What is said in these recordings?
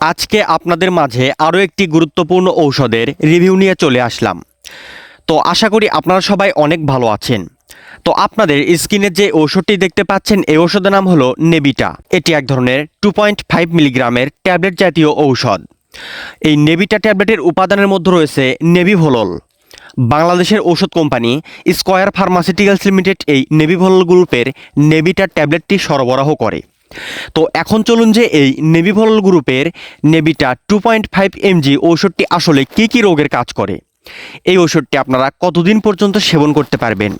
আজকে আপনাদের মাঝে আরও একটি গুরুত্বপূর্ণ ঔষধের রিভিউ নিয়ে চলে আসলাম। তো আশা করি আপনারা সবাই অনেক ভালো আছেন। তো আপনাদের স্ক্রিনে যে ঔষধটি দেখতে পাচ্ছেন, এই ঔষধের নাম হলো নেবিটা। এটি এক ধরনের টু পয়েন্ট ফাইভ মিলিগ্রামের ট্যাবলেট জাতীয় ঔষধ। এই নেবিটা ট্যাবলেটের উপাদানের মধ্যে রয়েছে নেবিভোলল। বাংলাদেশের ঔষধ কোম্পানি স্কয়ার ফার্মাসিউটিক্যালস লিমিটেড এই নেবিভোলল গ্রুপের নেবিটা ট্যাবলেটটি সরবরাহ করে। তো এখন চলুন যে এই নেবিভোলল গ্রুপের Nebita two point five mg ঔষধটি আসলে কী কী রোগের কাজ করে? এই ওষুধটি আপনারা কতদিন পর্যন্ত সেবন করতে পারবেন?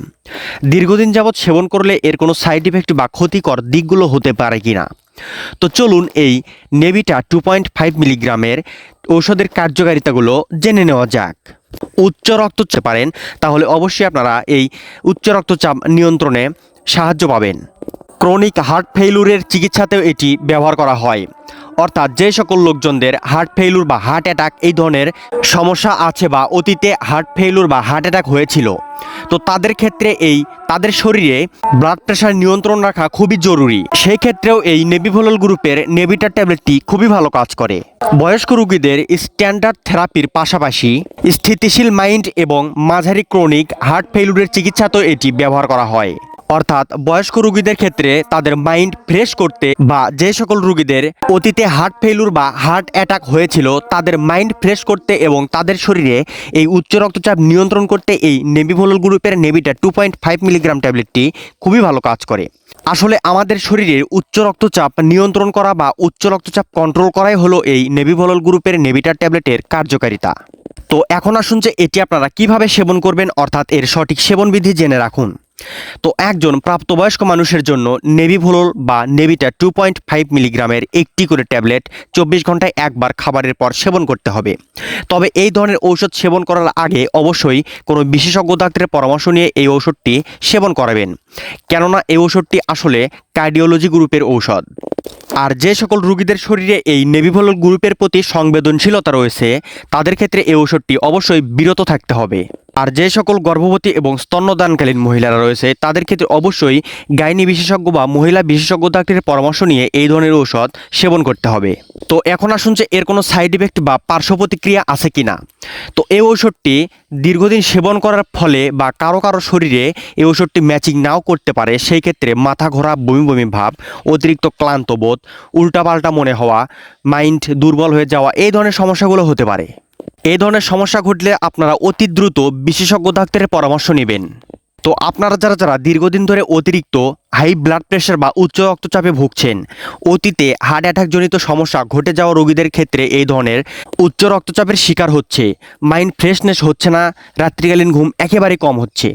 দীর্ঘদিন যাবৎ সেবন করলে এর কোনো সাইড ইফেক্ট বা ক্ষতিকর দিকগুলো হতে পারে কি না তো চলুন এই নেভিটা টু পয়েন্ট ফাইভ মিলিগ্রামের ঔষধের কার্যকারিতাগুলো জেনে নেওয়া যাক। উচ্চ রক্তচাপ পারেন, তাহলে অবশ্যই আপনারা এই উচ্চ রক্তচাপ নিয়ন্ত্রণে সাহায্য পাবেন। ক্রনিক হার্ট ফেইলুরের চিকিৎসাতেও এটি ব্যবহার করা হয়। অর্থাৎ যে সকল লোকজনদের হার্ট ফেইলুর বা হার্ট অ্যাটাক এই ধরনের সমস্যা আছে বা অতীতে হার্ট ফেইলুর বা হার্ট অ্যাটাক হয়েছিল, তো তাদের ক্ষেত্রে এই তাদের শরীরে ব্লাড প্রেশার নিয়ন্ত্রণ রাখা খুবই জরুরি। সেই ক্ষেত্রেও এই নেবিভোলল গ্রুপের নেবিটার ট্যাবলেটটি খুবই ভালো কাজ করে। বয়স্ক রোগীদের স্ট্যান্ডার্ড থেরাপির পাশাপাশি স্থিতিশীল মাইন্ড এবং মাঝারি ক্রনিক হার্ট ফেইলুরের চিকিৎসাতেও এটি ব্যবহার করা হয়। অর্থাৎ বয়স্ক রোগীদের ক্ষেত্রে তাদের মাইন্ড ফ্রেশ করতে বা যে সকল রোগীদের অতীতে হার্ট ফেলুর বা হার্ট অ্যাটাক হয়েছিল, তাদের মাইন্ড ফ্রেশ করতে এবং তাদের শরীরে এই উচ্চ রক্তচাপ নিয়ন্ত্রণ করতে এই নেবিভোলল গ্রুপের Nebita two point five milligram ট্যাবলেটটি খুবই ভালো কাজ করে। আসলে আমাদের শরীরের উচ্চ রক্তচাপ নিয়ন্ত্রণ করা বা উচ্চ রক্তচাপ কন্ট্রোল করাই হলো এই নেবিভোলল গ্রুপের নেবিটার ট্যাবলেটের কার্যকারিতা। তো এখন আসুন যে এটি আপনারা কীভাবে সেবন করবেন, অর্থাৎ এর সঠিক সেবন বিধি জেনে রাখুন। তো একজন প্রাপ্তবয়স্ক মানুষের জন্য নেভিভোলল বা নেভিটা টু পয়েন্ট ফাইভ মিলিগ্রামের একটি করে ট্যাবলেট চব্বিশ ঘন্টায় একবার খাবারের পর সেবন করতে হবে। তবে এই ধরনের ঔষধ সেবন করার আগে অবশ্যই কোনো বিশেষজ্ঞ ডাক্তারের পরামর্শ নিয়ে এই ঔষধটি সেবন করাবেন। কেননা এই ঔষধটি আসলে কার্ডিওলজি গ্রুপের ঔষধ। আর যে সকল রোগীদের শরীরে এই নেভিভোলল গ্রুপের প্রতি সংবেদনশীলতা রয়েছে, তাদের ক্ষেত্রে এই ঔষধটি অবশ্যই বিরত থাকতে হবে। আর যে সকল গর্ভবতী এবং স্তন্যদানকালীন মহিলারা রয়েছে, তাদের ক্ষেত্রে অবশ্যই গাইনি বিশেষজ্ঞ বা মহিলা বিশেষজ্ঞ ডাক্তারের পরামর্শ নিয়ে এই ধরনের ঔষধ সেবন করতে হবে। তো এখন আসুন যে এর কোনো সাইড ইফেক্ট বা পার্শ্ব প্রতিক্রিয়া আছে কি না তো এই ঔষধটি দীর্ঘদিন সেবন করার ফলে বা কারও কারও শরীরে এই ঔষধটি ম্যাচিং নাও করতে পারে, সেই ক্ষেত্রে মাথা ঘোরা, বমি বমি ভাব, অতিরিক্ত ক্লান্ত বোধ, উল্টাপাল্টা মনে হওয়া মাইন্ড দুর্বল হয়ে যাওয়া, এই ধরনের সমস্যাগুলো হতে পারে। এই ধরনের সমস্যা ঘটলে আপনারা অতি দ্রুত বিশেষজ্ঞ ডাক্তারের পরামর্শ নেবেন। তো আপনারা যারা যারা দীর্ঘদিন ধরে অতিরিক্ত হাই ব্লাড প্রেশার বা উচ্চ রক্তচাপে ভুগছেন, অতীতে হার্ট অ্যাটাক জনিত সমস্যা ঘটে যাওয়া রোগীদের ক্ষেত্রে এই ধরনের উচ্চ রক্তচাপের শিকার হচ্ছে। মাইন্ড ফ্রেশনেস হচ্ছে না, রাত্রিকালীন ঘুম একেবারে কম হচ্ছে।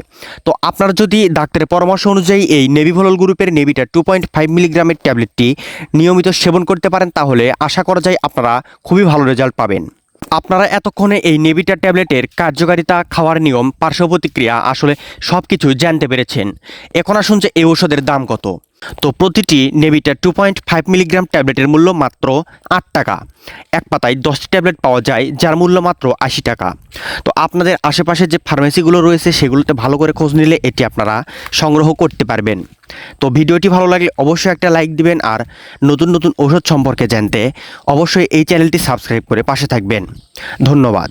তো আপনারা যদি ডাক্তারের পরামর্শ অনুযায়ী এই নেভিভোলল গ্রুপের নেভিটা টু পয়েন্ট ফাইভ মিলিগ্রামের ট্যাবলেটটি নিয়মিত সেবন করতে পারেন, তাহলে আশা করা যায় আপনারা খুবই ভালো রেজাল্ট পাবেন। আপনারা এতক্ষণে এই নেভিটা ট্যাবলেটের কার্যকারিতা, খাওয়ার নিয়ম, পার্শ্ব প্রতিক্রিয়া, আসলে সব কিছু জানতে পেরেছেন। এখন আসুন যে এই ওষুধের দাম কত। তো প্রতিটি Nebita two point five milligram ট্যাবলেটের মূল্য মাত্র আট টাকা। এক পাতায় দশটি ট্যাবলেট পাওয়া যায়, যার মূল্য মাত্র আশি টাকা। তো আপনাদের আশেপাশে যে ফার্মেসিগুলো রয়েছে, সেগুলোতে ভালো করে খোঁজ নিলে এটি আপনারা সংগ্রহ করতে পারবেন। তো ভিডিওটি ভালো লাগলে অবশ্যই একটা লাইক দিবেন আর নতুন নতুন ওষুধ সম্পর্কে জানতে অবশ্যই এই চ্যানেলটি সাবস্ক্রাইব করে পাশে থাকবেন। ধন্যবাদ।